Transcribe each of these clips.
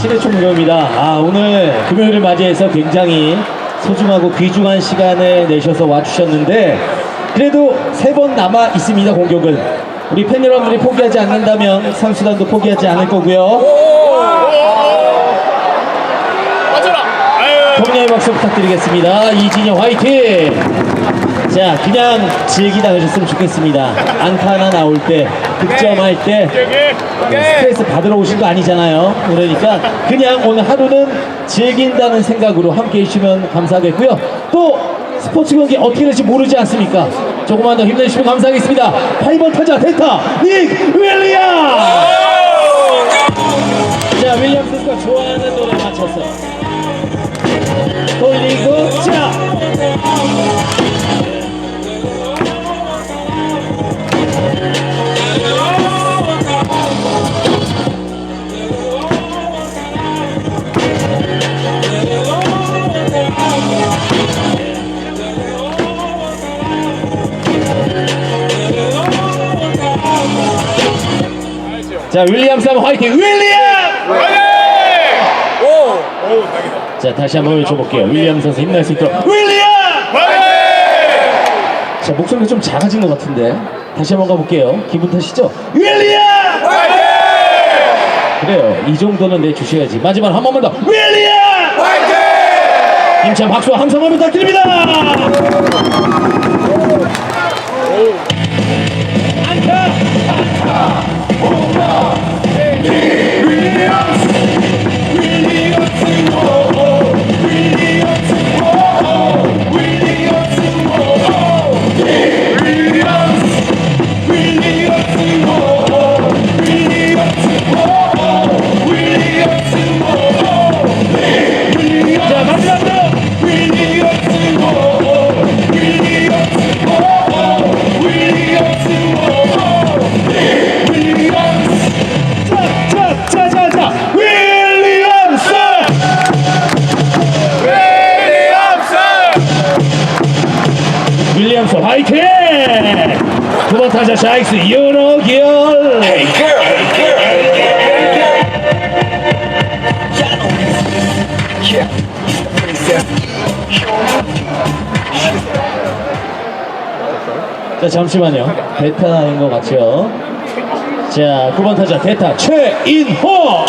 신해총 무료입니다. 아, 오늘 금요일을 맞이해서 굉장히 소중하고 귀중한 시간을 내셔서 와주셨는데, 그래도 세 번 남아 있습니다, 공격은. 우리 팬 여러분들이 포기하지 않는다면 선수단도 포기하지 않을 거고요. 동료의 박수 부탁드리겠습니다. 이진영 화이팅! 자, 그냥 즐기다 가셨으면 좋겠습니다. 안타 하나 나올 때, 득점할 때, 스트레스 받으러 오신 거 아니잖아요. 그러니까 그냥 오늘 하루는 즐긴다는 생각으로 함께 해주시면 감사하겠고요. 또 스포츠 경기 어떻게 될지 모르지 않습니까? 조금만 더 힘내주시면 감사하겠습니다. 8번 타자 델타 닉 윌리엄! 자, 윌리엄 선수가 좋아하는 노래 맞춰서 자, 윌리엄 쌈 화이팅! 윌리엄! 자, 다시 한번 외쳐볼게요. 윌리엄 선수 힘낼 수 있도록 윌리엄! 자, 목소리가 좀 작아진 것 같은데 다시 한번 가볼게요. 기분 탓이죠? 윌리엄! 그래요. 이 정도는 내주셔야지. 마지막 한 번만 더 윌리엄! 힘찬 박수와 함성 한번 부탁드립니다. 두번 타자 샤익스 유로기얼 자 잠시만요. 대타인 것 같죠 자 9번 타자 대타 최인호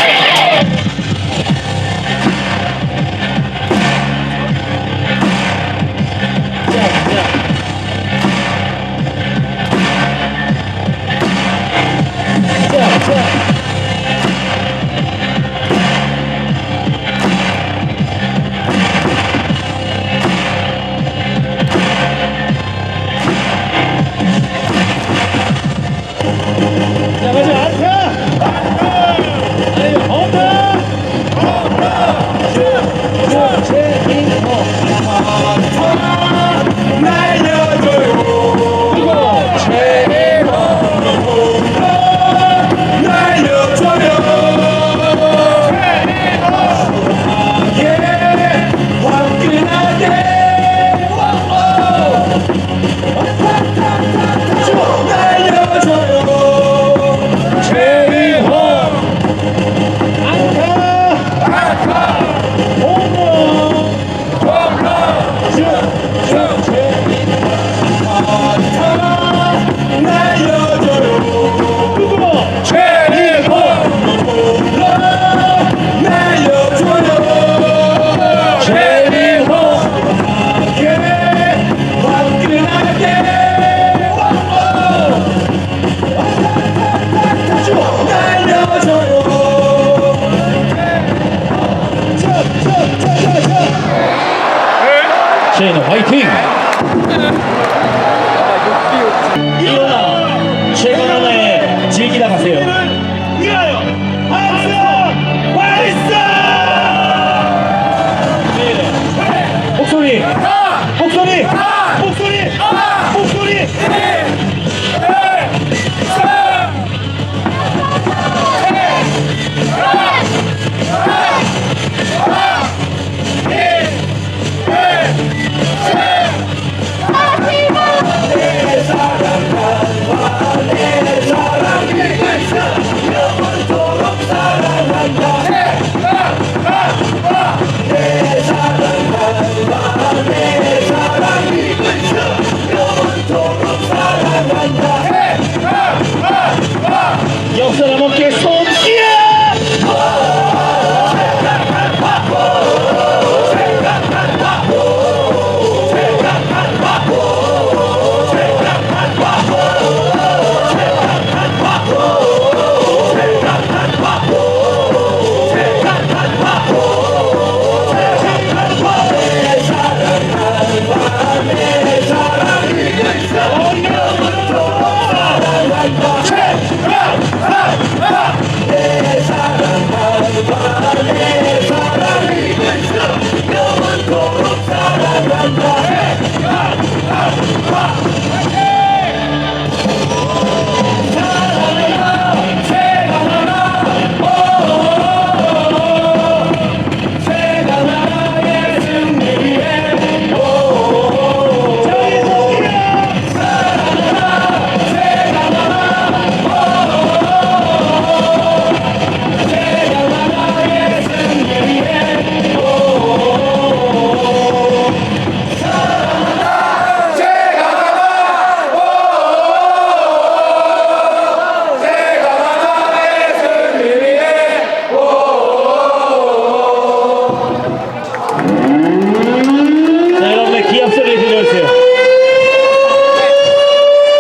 Viking.